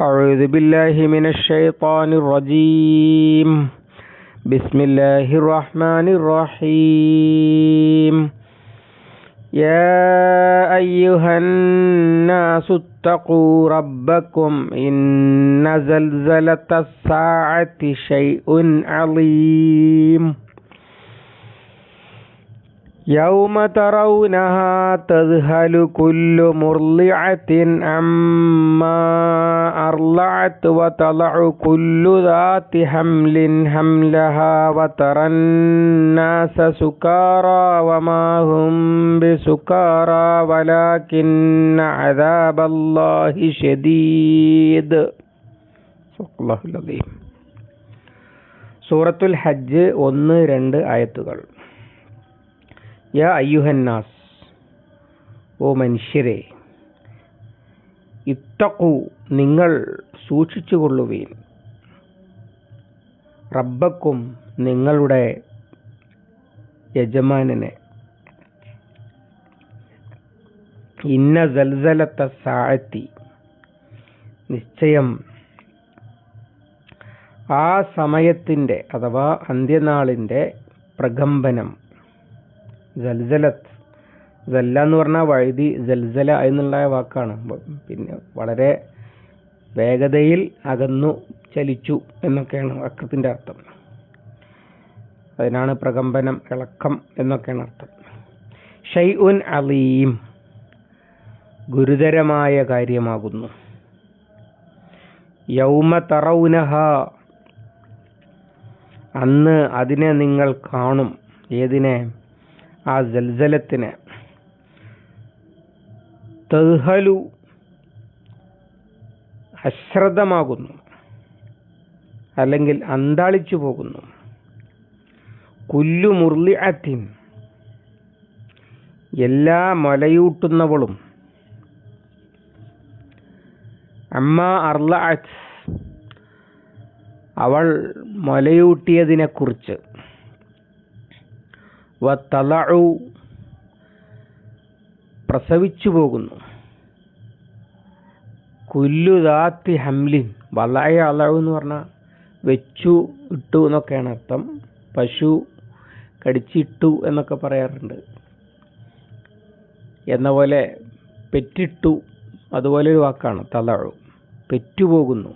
أعوذ بالله من الشيطان الرجيم. بسم الله الرحمن الرحيم. يا أيها الناس اتقوا ربكم إن زلزلة الساعة شيء عظيم يوم ترونها تذهل كل مرضعة عما أرضعت وتضع كل ذات حمل حملها وترى الناس سكارى وما هم بسكارى ولكن عذاب الله شديد صدق الله العظيم സൂറത്തുൽ ഹജ്ജ് ഒന്ന് രണ്ട് ആയത്തുകൾ യാ അയ്യുഹന്നാസ് ഓ മനുഷ്യരെ ഇത്തക്കു നിങ്ങൾ സൂക്ഷിച്ചുകൊള്ളുവീൻ. റബ്ബക്കും നിങ്ങളുടെ യജമാനനെ. ഇന്ന ജൽസലത്ത സാഴത്തി നിശ്ചയം. ആ സമയത്തിന്റെ അഥവാ അന്ത്യനാളിന്റെ പ്രകമ്പനം. ജൽജലത്ത് ജല്ല എന്ന് പറഞ്ഞാൽ വഴുതി ജൽജല എന്നുള്ള വാക്കാണ്. പിന്നെ വളരെ വേഗതയിൽ അകന്നു ചലിച്ചു എന്നൊക്കെയാണ് വാക്കത്തിന്റെ അർത്ഥം. അതിനാണ് പ്രകമ്പനം ഇളക്കം എന്നൊക്കെയാണ് അർത്ഥം. ഷൈ ഉൻ അലീം ഗുരുതരമായ കാര്യമാകുന്നു. യൗമ തറൗനഹ അന്ന് അതിനെ നിങ്ങൾ കാണും. ഏതിനെ? ആ ജൽജലത്തിന് തഹലു അശ്രദ്ധമാകുന്നു അല്ലെങ്കിൽ അന്താളിച്ചു പോകുന്നു. കുല്ലു മുർലിഅത്തിൻ എല്ലാ മലയൂട്ടുന്നവളും. അമ്മ അർലഅത്ത് അവൾ മലയൂട്ടിയതിനെക്കുറിച്ച്. വത്തലഉ പ്രസവിച്ചു പോകുന്നു. കുല്ലുദാത്തി ഹംലിൻ. വളയ അളവ് എന്ന് പറഞ്ഞാൽ വെച്ചു ഇട്ടു എന്നൊക്കെയാണ് അർത്ഥം. പശു കടിച്ചിട്ടു എന്നൊക്കെ പറയാറുണ്ട്. എന്ന പോലെ പെറ്റിട്ടു അതുപോലെ ഒരു വാക്കാണ് തലഴു പെറ്റുപോകുന്നു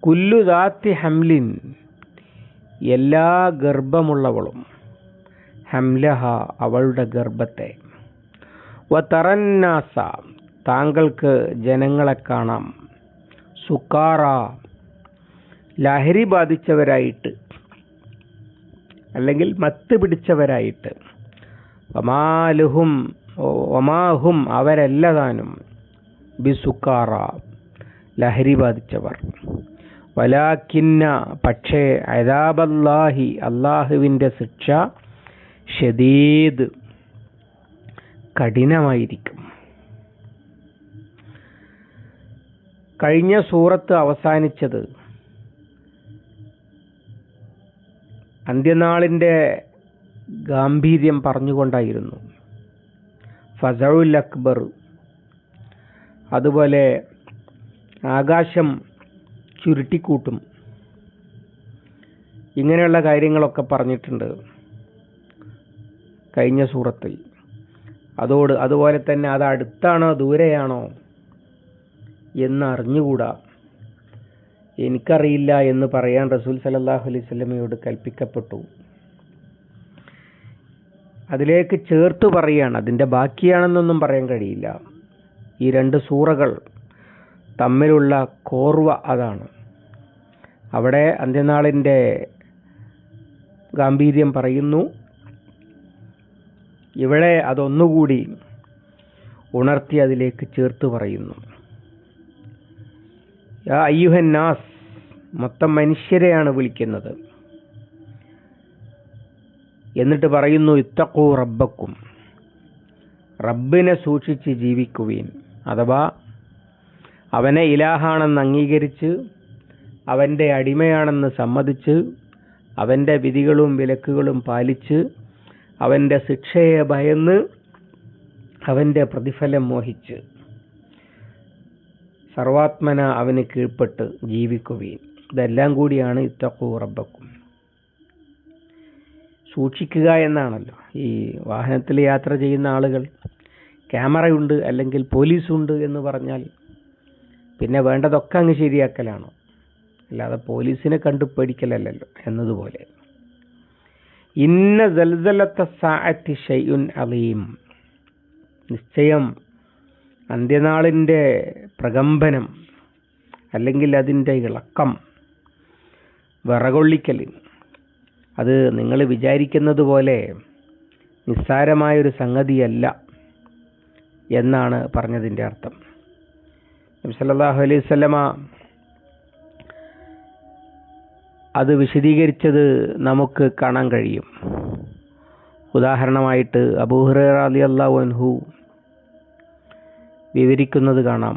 കുല്ലുദാത്തി ഹംലിൻ എല്ലാ ഗർഭമുള്ളവളും ഹംലഹ അവളുടെ ഗർഭത്തെ. വതറന്നാസ താങ്കൾക്ക് ജനങ്ങളെ കാണാം. സുക്കാറ ലഹരി ബാധിച്ചവരായിട്ട് അല്ലെങ്കിൽ മത്ത് പിടിച്ചവരായിട്ട്. ഒമാലുഹും ഒമാഹും അവരല്ലതാനും ബിസുക്കാറ ലഹരി ബാധിച്ചവർ. വലാക്കിന്ന പക്ഷേ അതാബല്ലാഹി അള്ളാഹുവിന്റെ ശിക്ഷ ഷദീദ് കഠിനമായിരിക്കും. കഴിഞ്ഞ സൂറത്ത് അവസാനിച്ചത്. അന്ത്യനാളിന്റെ ഗാംഭീര്യം പറഞ്ഞുകൊണ്ടായിരുന്നു. ഫസഉൽ അക്ബർ. അതുപോലെ ആകാശം ചുരുട്ടിക്കൂട്ടും. ഇങ്ങനെയുള്ള കാര്യങ്ങളൊക്കെ പറഞ്ഞിട്ടുണ്ട് കഴിഞ്ഞ സൂറത്തിൽ. അതോട് അതുപോലെ തന്നെ അത് അടുത്താണോ ദൂരെയാണോ? എന്ന് അറിഞ്ഞുകൂടാ എനിക്കറിയില്ല എന്ന് പറയാൻ റസൂൽ സലല്ലാഹു അലൈഹി സ്വലമയോട് കൽപ്പിക്കപ്പെട്ടു. അതിലേക്ക് ചേർത്ത് പറയാണ് അതിന്റെ ബാക്കിയാണെന്നൊന്നും പറയാൻ കഴിയില്ല. ഈ രണ്ട് സൂറകൾ തമ്മിലുള്ള കോർവ അതാണ്. അവിടെ അന്ത്യനാളിന്റെ ഗാംഭീര്യം പറയുന്നു. ഇവിടെ അതൊന്നുകൂടി ഉണർത്തി അതിലേക്ക് ചേർത്ത് പറയുന്നു. യാ അയ്യുഹൻ നാസ് മൊത്തം മനുഷ്യരെയാണ് വിളിക്കുന്നത്. എന്നിട്ട് പറയുന്നു ഇത്തക്കൂ റബ്ബക്കും. റബ്ബിനെ സൂക്ഷിച്ച് ജീവിക്കുവീൻ. അഥവാ അവനെ ഇലാഹാണെന്ന് അംഗീകരിച്ച് അവന്റെ അടിമയാണെന്ന് സമ്മതിച്ച് അവന്റെ വിധികളും വിലക്കുകളും പാലിച്ച് അവന്റെ ശിക്ഷയെ ഭയന്ന് അവന്റെ പ്രതിഫലം മോഹിച്ച്. സർവാത്മന അവന് കീഴ്പ്പെട്ട് ജീവിക്കുകയും ഇതെല്ലാം കൂടിയാണ് ഇത്തക്കു റബ്ബക്കും. സൂക്ഷിക്കുക എന്നാണല്ലോ. ഈ വാഹനത്തിൽ യാത്ര ചെയ്യുന്ന ആളുകൾ ക്യാമറയുണ്ട് അല്ലെങ്കിൽ പോലീസുണ്ട് എന്ന് പറഞ്ഞാൽ പിന്നെ വേണ്ടതൊക്കെ അങ്ങ് ശരിയാക്കലാണ്. അല്ലാതെ പോലീസിനെ കണ്ടു പേടിക്കലല്ലല്ലോ എന്നതുപോലെ. ഇന്ന ജൽസലത്ത സാഅത്തി ഷൈഉൻ അലീം. നിശ്ചയം അന്ത്യനാളിന്റെ പ്രകമ്പനം അല്ലെങ്കിൽ അതിന്റെ ഇളക്കം വിറകൊള്ളിക്കൽ അത് നിങ്ങൾ വിചാരിക്കുന്നത് പോലെ നിസ്സാരമായൊരു സംഗതിയല്ല എന്നാണ് പറഞ്ഞതിന്റെ അർത്ഥം. നബി സല്ലല്ലാഹു അലൈഹി വസല്ലമ അത് വിശദീകരിച്ചത് നമുക്ക് കാണാൻ കഴിയും. ഉദാഹരണമായിട്ട് അബൂഹുറ അലി അള്ളാഹു അൻഹു വിവരിക്കുന്നത് കാണാം.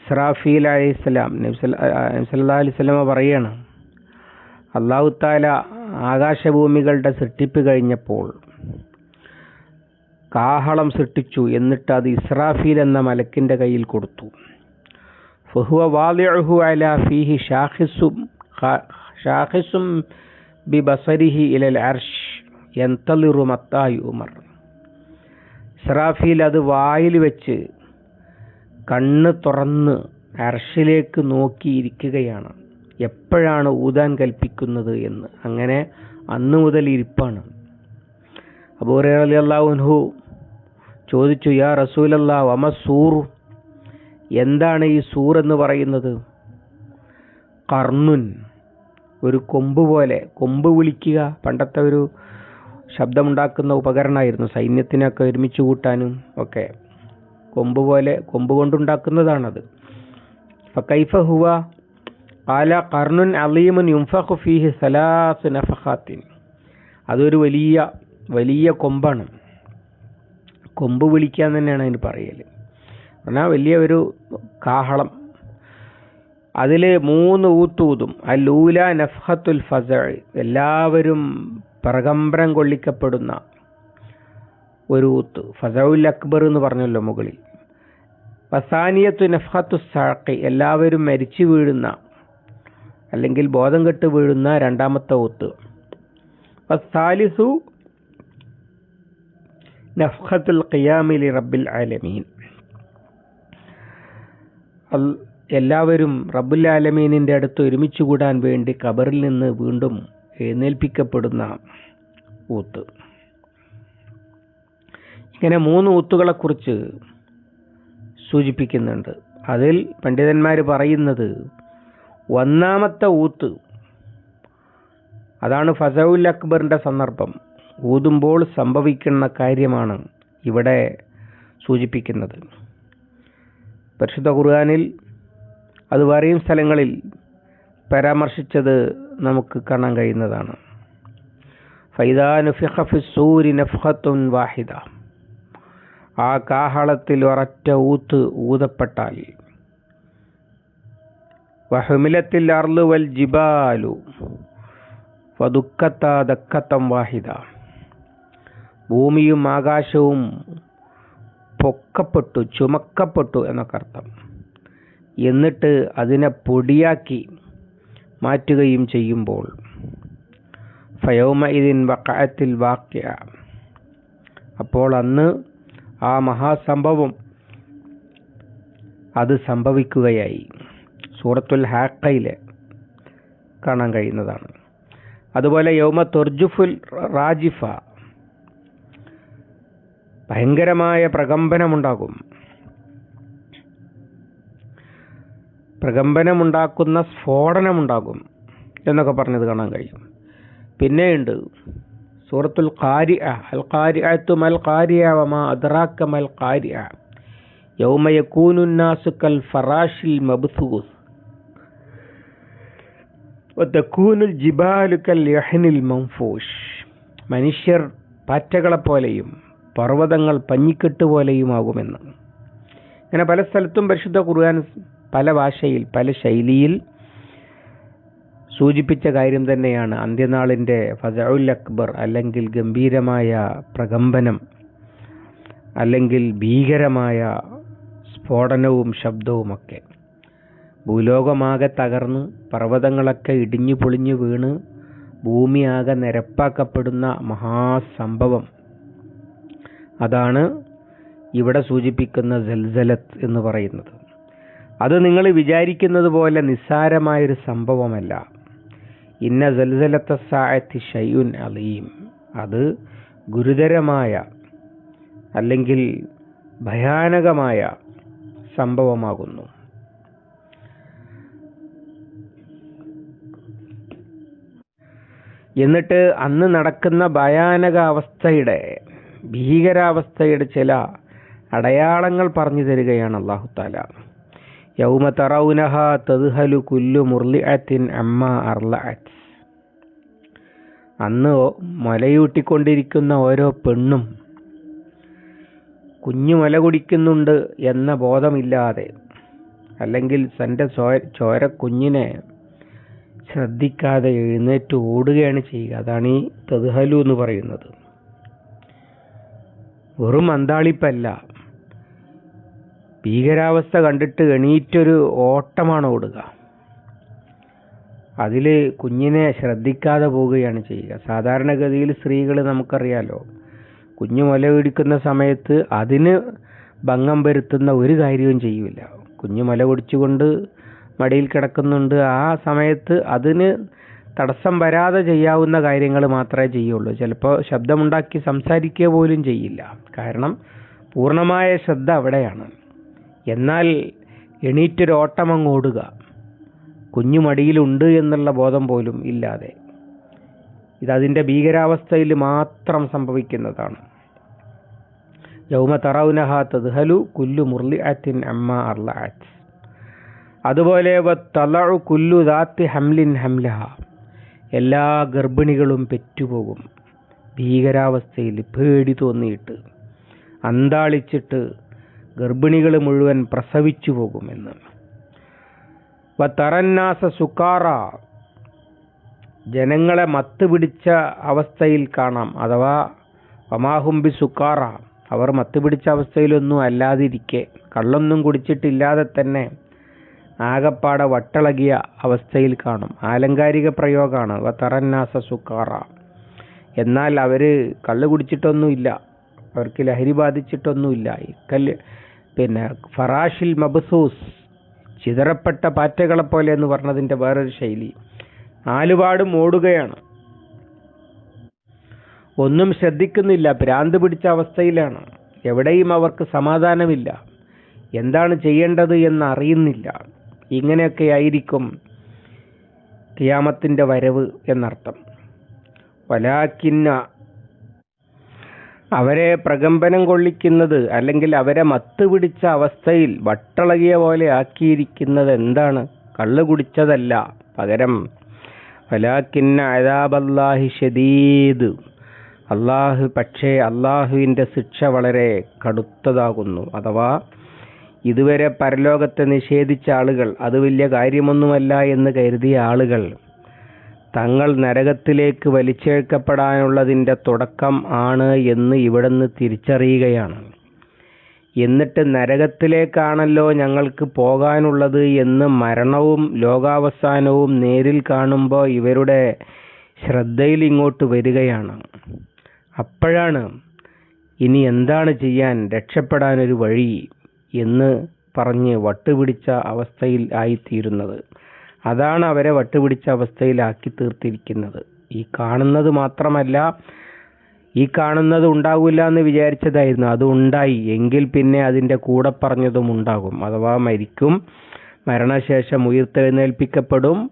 ഇസ്രാഫീൽ അലൈഹിസ്സലാം നബി സല്ലല്ലാഹു അലൈഹി വസല്ലമ പറയാണ് അള്ളാഹു താല ആകാശഭൂമികളുടെ സൃഷ്ടിപ്പ് കഴിഞ്ഞപ്പോൾ കാഹളം സൃഷ്ടിച്ചു എന്നിട്ട് അത് ഇസ്രാഫീൽ എന്ന മലക്കിന്റെ കയ്യിൽ കൊടുത്തു. ഫഹുവ വാലിഅഹു അല ഫീഹി ഷാഖിസും ഷാഖിസും ബി ബസരിഹി ഇലൽ അർഷ് യന്തളിറു മത്തായി ഉമർ. ഇസ്രാഫീൽ അത് വായിൽ വെച്ച് കണ്ണ് തുറന്ന് അർഷിലേക്ക് നോക്കിയിരിക്കുകയാണ്. എപ്പോഴാണ് ഊതാൻ കൽപ്പിക്കുന്നത് എന്ന്. അങ്ങനെ അന്ന് മുതൽ ഇരിപ്പാണ്. അബൂറേ അലി അള്ളാഹുൻഹു ചോദിച്ചു യാ റസൂലല്ലാ വമ സൂർ? എന്താണ് ഈ സൂർ എന്ന് പറയുന്നത്? കർണുൻ ഒരു കൊമ്പ് പോലെ കൊമ്പ് വിളിക്കുക. പണ്ടത്തെ ഒരു ശബ്ദമുണ്ടാക്കുന്ന ഉപകരണമായിരുന്നു. സൈന്യത്തിനൊക്കെ ഒരുമിച്ച് കൂട്ടാനും ഒക്കെ. കൊമ്പ് പോലെ കൊമ്പ് കൊണ്ടുണ്ടാക്കുന്നതാണത്. ഫക്കൈഫ ഹുവ ആല കർണുൻ അലീമുൻ യുംഫഖു ഫീഹി സലാസ് നഫഖാത്തിൻ. അതൊരു വലിയ വലിയ കൊമ്പാണ്. കൊമ്പ് വിളിക്കാൻ തന്നെയാണ് അതിന് പറയൽ പറഞ്ഞാൽ വലിയ ഒരു കാഹളം. അതിൽ മൂന്ന് ഊത്തൂതും. അല്ലൂല നഫ്ഹത്തുൽ ഫസ എല്ലാവരും പ്രകമ്പനം കൊള്ളിക്കപ്പെടുന്ന ഒരു ഊത്ത്. ഫസഉൽ അക്ബർ എന്ന് പറഞ്ഞല്ലോ മുകളിൽ. വസാനിയത്തു നഫാത്തു സാഖി എല്ലാവരും മരിച്ചു വീഴുന്ന അല്ലെങ്കിൽ ബോധം കെട്ട് വീഴുന്ന രണ്ടാമത്തെ ഊത്ത്. വസാലിസു നഫ്ഹത്തുൽ ഖിയാമിലി റബ്ബിൽ ആലമീൻ. എല്ലാവരും റബ്ബുൽ ആലമീനിന്റെ അടുത്ത് ഒരുമിച്ച് കൂടാൻ വേണ്ടി ഖബറിൽ നിന്ന് വീണ്ടും എഴുന്നേൽപ്പിക്കപ്പെടുന്ന ഊത്ത്. ഇങ്ങനെ മൂന്ന് ഊത്തുകളെക്കുറിച്ച് സൂചിപ്പിക്കുന്നുണ്ട്. അതിൽ പണ്ഡിതന്മാർ പറയുന്നത് ഒന്നാമത്തെ ഊത്ത് അതാണ് ഫസൗൽ അക്ബറിന്റെ സന്ദർഭം. ഊതുമ്പോൾ സംഭവിക്കുന്ന കാര്യമാണ് ഇവിടെ സൂചിപ്പിക്കുന്നത്. പരിശുദ്ധ ഖുർആാനിൽ അത് വേറെയും സ്ഥലങ്ങളിൽ പരാമർശിച്ചത് നമുക്ക് കാണാൻ കഴിയുന്നതാണ്. വാഹിദ. ആ കാഹളത്തിൽ ഒരൊറ്റ ഊത്ത് ഊതപ്പെട്ടാൽ. വഹുമിലത്തിൽ അർലു വൽ ജിബാലു. വദുക്കത്ത ദക്കത്തം വാഹിദ. ഭൂമിയും ആകാശവും പൊക്കപ്പെട്ടു ചുമക്കപ്പെട്ടു എന്നൊക്കെ അർത്ഥം എന്നിട്ട് അതിനെ പൊടിയാക്കി മാറ്റുകയും ചെയ്യുമ്പോൾ ഫയോമ വക്കായത്തിൽ വാക്യ അപ്പോൾ അന്ന് ആ മഹാസംഭവം അത് സംഭവിക്കുകയായി. സൂറത്തുൽ ഹാക്കയിലെ കാണാൻ കഴിയുന്നതാണ്. അതുപോലെ യൗമ തുർജുഫുൽ റാജിഫ. ഭയങ്കരമായ പ്രകമ്പനമുണ്ടാകും. പ്രകമ്പനമുണ്ടാക്കുന്ന സ്ഫോടനമുണ്ടാകും എന്നൊക്കെ പറഞ്ഞത് കാണാൻ കഴിയും. പിന്നെയുണ്ട് സൂറത്തുൽ ഖാരി അൽ ഖാരി മൽ ഖാരിയാവമ അദ്രാക്കമൽ ഖാരിയ യൗമയക്കൂനുന്നാസുക്കൽ ഫറാഷിൽ മബ്സൂസ്. ഒത്തക്കൂനുൽ ജിബാലുക്കൽ യഹനിൽ മംഫൂഷ്. മനുഷ്യർ പാറ്റകളെപ്പോലെയും പർവതങ്ങൾ പഞ്ഞിക്കെട്ട് പോലെയുമാകുമെന്ന്. അങ്ങനെ പല സ്ഥലത്തും പരിശുദ്ധ ഖുർആൻ പല ഭാഷയിൽ പല ശൈലിയിൽ സൂചിപ്പിച്ച കാര്യം തന്നെയാണ്. അന്ത്യനാളിന്റെ ഫസഉൽ അക്ബർ അല്ലെങ്കിൽ ഗംഭീരമായ പ്രകമ്പനം അല്ലെങ്കിൽ ഭീകരമായ സ്ഫോടനവും ശബ്ദവുമൊക്കെ ഭൂലോകമാകെ തകർന്ന് പർവതങ്ങളൊക്കെ ഇടിഞ്ഞു പൊളിഞ്ഞു വീണ് ഭൂമിയാകെ നിരപ്പാക്കപ്പെടുന്ന മഹാസംഭവം. അതാണ് ഇവിടെ സൂചിപ്പിക്കുന്ന ജൽസലത്ത് എന്ന് പറയുന്നത്. അത് നിങ്ങൾ വിചാരിക്കുന്നത് പോലെ നിസ്സാരമായൊരു സംഭവമല്ല. ഇന്ന ജൽസലത്ത സായത്തി ഷയ്യുൻ അലീം. അത് ഗുരുതരമായ അല്ലെങ്കിൽ ഭയാനകമായ സംഭവമാകുന്നു. എന്നിട്ട് അന്ന് നടക്കുന്ന ഭയാനക അവസ്ഥയുടെ ഭീകരാവസ്ഥയുടെ ചില അടയാളങ്ങൾ പറഞ്ഞു തരികയാണ് അള്ളാഹു താല യൗമ തറൗനഹ തദ്ഹലു കുല്ലു മുർലിഅത്തിൻ അമ്മ അർലഅത്ത് അന്ന് മുലയൂട്ടിക്കൊണ്ടിരിക്കുന്ന ഓരോ പെണ്ണും കുഞ്ഞു മുല കുടിക്കുന്നുണ്ട് എന്ന ബോധമില്ലാതെ അല്ലെങ്കിൽ തന്റെ ചോര കുഞ്ഞിനെ ശ്രദ്ധിക്കാതെ എഴുന്നേറ്റ് ഓടുകയാണ് ചെയ്യുക. അതാണ് ഈ തദ്ഹലു എന്ന് പറയുന്നത്. വെറും അന്താളിപ്പല്ല. ഭീകരാവസ്ഥ കണ്ടിട്ട് എണീറ്റൊരു ഓട്ടമാണ് ഓടുക. അതിൽ കുഞ്ഞിനെ ശ്രദ്ധിക്കാതെ പോവുകയാണ് ചെയ്യുക. സാധാരണഗതിയിൽ സ്ത്രീകൾ നമുക്കറിയാലോ കുഞ്ഞു മുല പിടിക്കുന്ന സമയത്ത് അതിന് ഭംഗം വരുത്തുന്ന ഒരു കാര്യവും ചെയ്യില്ല കുഞ്ഞു മുല കുടിച്ചുകൊണ്ട് മടിയിൽ കിടക്കുന്നുണ്ട്. ആ സമയത്ത് അതിന് തടസ്സം വരാതെ ചെയ്യാവുന്ന കാര്യങ്ങൾ മാത്രമേ ചെയ്യുള്ളൂ. ചിലപ്പോൾ ശബ്ദമുണ്ടാക്കി സംസാരിക്കുക പോലും ചെയ്യില്ല. കാരണം പൂർണമായ ശ്രദ്ധ അവിടെയാണ്. എന്നാൽ എണീറ്റൊരു ഓട്ടം അങ്ങ് ഓടുക കുഞ്ഞു മടിയിലുണ്ട് എന്നുള്ള ബോധം പോലും ഇല്ലാതെ. ഇതതിന്റെ ഭീകരാവസ്ഥയിൽ മാത്രം സംഭവിക്കുന്നതാണ്. യൗമ തറൗനഹ തദ്ഹലു കുല്ലു മുർലിഅത്തിൻ അമ്മ അർലഅത്ത് അതുപോലെ തലഴു കുല്ലു ദാത്തി ഹംലിൻ ഹംലഹ. എല്ലാ ഗർഭിണികളും പെറ്റുപോകും. ഭീകരാവസ്ഥയിൽ പേടി തോന്നിയിട്ട് അന്താളിച്ചിട്ട് ഗർഭിണികൾ മുഴുവൻ പ്രസവിച്ചു പോകുമെന്ന്. തറന്നാസ സുക്കാറ. ജനങ്ങളെ മത്ത് പിടിച്ച അവസ്ഥയിൽ കാണാം. അഥവാ വമാഹുംബി സുക്കാറ. അവർ മത്ത് പിടിച്ച അവസ്ഥയിലൊന്നും അല്ലാതിരിക്കെ. കള്ളൊന്നും കുടിച്ചിട്ടില്ലാതെ തന്നെ ആകപ്പാടെ വട്ടളകിയ അവസ്ഥയിൽ കാണും. ആലങ്കാരിക പ്രയോഗമാണ് വ തറന്നാസ സുക്കാറ. എന്നാൽ അവർ കള്ള് കുടിച്ചിട്ടൊന്നുമില്ല. അവർക്ക് ലഹരി ബാധിച്ചിട്ടൊന്നുമില്ല. കല്ല് പിന്നെ ഫറാഷിൽ മബ്സൂസ് ചിതറപ്പെട്ട പാറ്റകളെപ്പോലെ എന്ന് പറഞ്ഞതിന്റെ വേറൊരു ശൈലി. നാലുപാടും ഓടുകയാണ്. ഒന്നും ശ്രദ്ധിക്കുന്നില്ല ഭ്രാന്ത് പിടിച്ച അവസ്ഥയിലാണ്. എവിടെയും അവർക്ക് സമാധാനമില്ല. എന്താണ് ചെയ്യേണ്ടത് എന്ന് അറിയുന്നില്ല. ഇങ്ങനെയൊക്കെ ആയിരിക്കും കിയാമത്തിന്റെ വരവ് എന്നർത്ഥം. വലാക്കിന്ന അവരെ പ്രകമ്പനം കൊള്ളിക്കുന്നത് അല്ലെങ്കിൽ അവരെ മത്ത് പിടിച്ച അവസ്ഥയിൽ വട്ടളകിയ പോലെ ആക്കിയിരിക്കുന്നത് എന്താണ്? കള്ളു കുടിച്ചതല്ല. പകരം വലാക്കിന്ന അതാബല്ലാഹി ഷദീദ്. അള്ളാഹു പക്ഷേ അള്ളാഹുവിന്റെ ശിക്ഷ വളരെ കടുത്തതാകുന്നു. അഥവാ ഇതുവരെ പരലോകത്തെ നിഷേധിച്ച ആളുകൾ അത് വലിയ കാര്യമൊന്നുമല്ല എന്ന് കരുതിയ ആളുകൾ തങ്ങൾ നരകത്തിലേക്ക് വലിച്ചേഴ്ക്കപ്പെടാനുള്ളതിന്റെ തുടക്കം ആണ് എന്ന് ഇവിടുന്ന് തിരിച്ചറിയുകയാണ്. എന്നിട്ട് നരകത്തിലേക്കാണല്ലോ ഞങ്ങൾക്ക് പോകാനുള്ളത് എന്ന് മരണവും ലോകാവസാനവും നേരിൽ കാണുമ്പോൾ ഇവരുടെ ശ്രദ്ധയിൽ ഇങ്ങോട്ട് വരികയാണ്. അപ്പോഴാണ് ഇനി എന്താണ് ചെയ്യാൻ രക്ഷപ്പെടാനൊരു വഴി എന്ന് പറഞ്ഞ് വട്ടുപിടിച്ച അവസ്ഥയിൽ ആയിത്തീരുന്നത്. അതാണ് അവരെ വട്ടുപിടിച്ച അവസ്ഥയിലാക്കി തീർത്തിരിക്കുന്നത്. ഈ കാണുന്നത് മാത്രമല്ല ഈ കാണുന്നത് ഉണ്ടാകില്ല എന്ന് വിചാരിച്ചതായിരുന്നു. അത് ഉണ്ടായി. എങ്കിൽ പിന്നെ അതിന്റെ കൂടെ പറഞ്ഞതും ഉണ്ടാകും. അഥവാ മരിക്കും മരണശേഷം ഉയർത്തെഴുന്നേൽപ്പിക്കപ്പെടും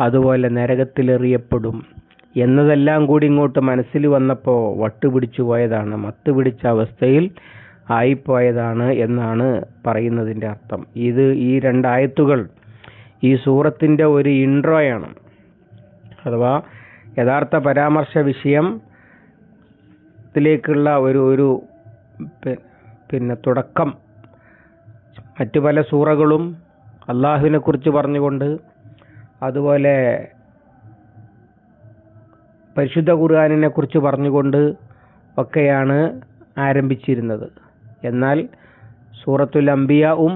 അതുപോലെ നരകത്തിലെറിയപ്പെടും എന്നതെല്ലാം കൂടി ഇങ്ങോട്ട് മനസ്സിൽ വന്നപ്പോൾ വട്ടുപിടിച്ചു പോയതാണ്. മത്ത് പിടിച്ച അവസ്ഥയിൽ ആയിപ്പോയതാണ് എന്നാണ് പറയുന്നതിന്റെ അർത്ഥം. ഇത് ഈ രണ്ടായത്തുകൾ ഈ സൂറത്തിന്റെ ഒരു ഇൻട്രോയാണ്. അഥവാ യഥാർത്ഥ പരാമർശ വിഷയം ത്തിലേക്കുള്ള ഒരു ഒരു പിന്നെ തുടക്കം. മറ്റു പല സൂറകളും അള്ളാഹുവിനെ കുറിച്ച് പറഞ്ഞുകൊണ്ട് അതുപോലെ പരിശുദ്ധ ഖുർആാനിനെ കുറിച്ച് പറഞ്ഞുകൊണ്ട് ഒക്കെയാണ് ആരംഭിച്ചിരുന്നത്. എന്നാൽ സൂറത്തുൽ അംബിയാവും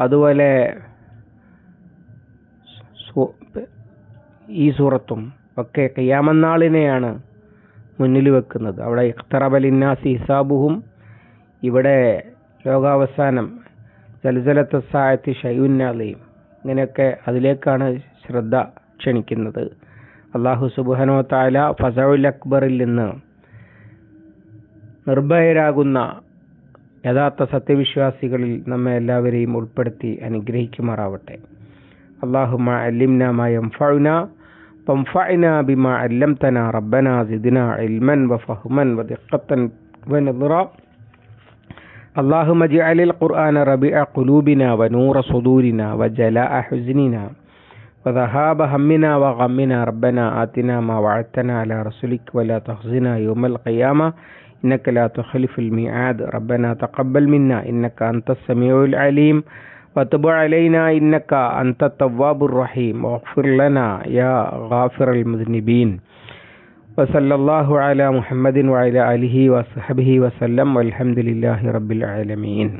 അതുപോലെ ഈ സൂറത്തും ഒക്കെ കയ്യാമന്നാളിനെയാണ് മുന്നിൽ വെക്കുന്നത്. അവിടെ ഇഖ്തറബലിന്നാസി ഹിസാബുഹും ഇവിടെ ലോകാവസാനം ജലജലത്തസായത്തി ഷൈവുന്നാലയും ഇങ്ങനെയൊക്കെ അതിലേക്കാണ് ശ്രദ്ധ ക്ഷണിക്കുന്നത്. അള്ളാഹു സുബുഹനോ താല ഫസൗൽ അക്ബറിൽ നിന്ന് നിർഭയരാകുന്ന യഥാർത്ഥ സത്യവിശ്വാസികളിൽ നമ്മെ എല്ലാവരെയും ഉൾപ്പെടുത്തി അനുഗ്രഹിക്കുമാറാവട്ടെ. അള്ളാഹുമ അലിംന മയം ഫൗന وانفعنا بما علمتنا. ربنا زدنا علما وفهما ودقة ونظرا اللهم اجعل القرآن ربيع قلوبنا ونور صدورنا وجلاء حزننا. وذهاب همنا وغمنا. ربنا آتنا ما وعدتنا على رسلك ولا تخزنا يوم القيامة. إنك لا تخلف الميعاد. ربنا تقبل منا. إنك أنت السميع العليم. വത്തുബ് അലൈന ഇന്നക്ക അന്ത തവാബുർ റഹീം ഓഫിർലന യാ ഗാഫിർ അൽ മുദ്നിബീൻ വസല്ലാഹു അല മുഹമ്മദിൻ വഅല അലിഹി വസ്ഹബിഹി വസല്ലം അലഹമുല്ലാഹി റബ്ബിൽ ആലമീൻ